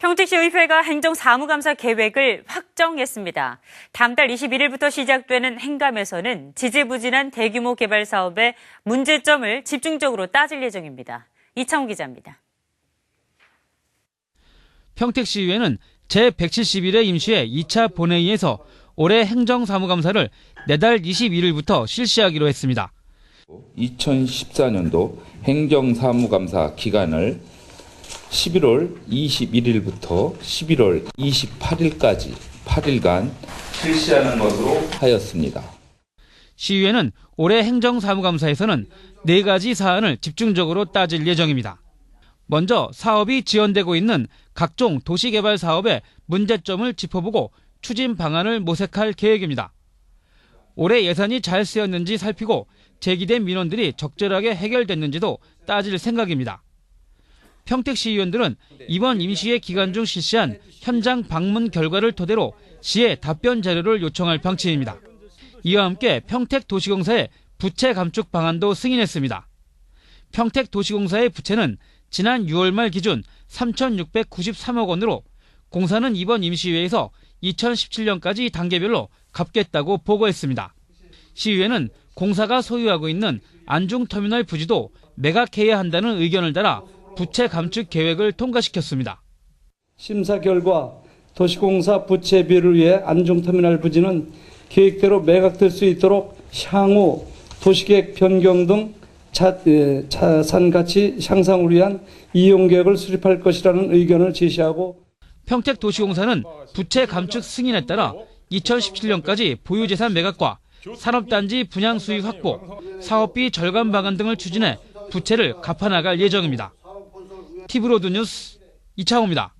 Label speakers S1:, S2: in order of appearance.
S1: 평택시의회가 행정사무감사 계획을 확정했습니다. 다음 달 21일부터 시작되는 행감에서는 지지부진한 대규모 개발 사업의 문제점을 집중적으로 따질 예정입니다. 이창호 기자입니다.
S2: 평택시의회는 제171회 임시회 2차 본회의에서 올해 행정사무감사를 내달 21일부터 실시하기로 했습니다.
S3: 2014년도 행정사무감사 기간을 11월 21일부터 11월 28일까지 8일간 실시하는 것으로 하였습니다.
S2: 시의회는 올해 행정사무감사에서는 네 가지 사안을 집중적으로 따질 예정입니다. 먼저 사업이 지연되고 있는 각종 도시개발 사업의 문제점을 짚어보고 추진 방안을 모색할 계획입니다. 올해 예산이 잘 쓰였는지 살피고 제기된 민원들이 적절하게 해결됐는지도 따질 생각입니다. 평택 시의원들은 이번 임시회 기간 중 실시한 현장 방문 결과를 토대로 시에 답변 자료를 요청할 방침입니다. 이와 함께 평택 도시공사의 부채 감축 방안도 승인했습니다. 평택 도시공사의 부채는 지난 6월 말 기준 3,693억 원으로 공사는 이번 임시회에서 2017년까지 단계별로 갚겠다고 보고했습니다. 시의회는 공사가 소유하고 있는 안중터미널 부지도 매각해야 한다는 의견을 따라 부채 감축 계획을 통과시켰습니다.
S4: 심사 결과 도시공사 부채비를 위해 안중터미널 부지는 계획대로 매각될 수 있도록 향후 도시계획 변경 등 자, 에, 자산 가치 향상을 위한 이용 계획을 수립할 것이라는 의견을 제시하고
S2: 평택도시공사는 부채 감축 승인에 따라 2017년까지 보유재산 매각과 산업단지 분양 수익 확보, 사업비 절감 방안 등을 추진해 부채를 갚아나갈 예정입니다. 티브로드 뉴스 이창호입니다.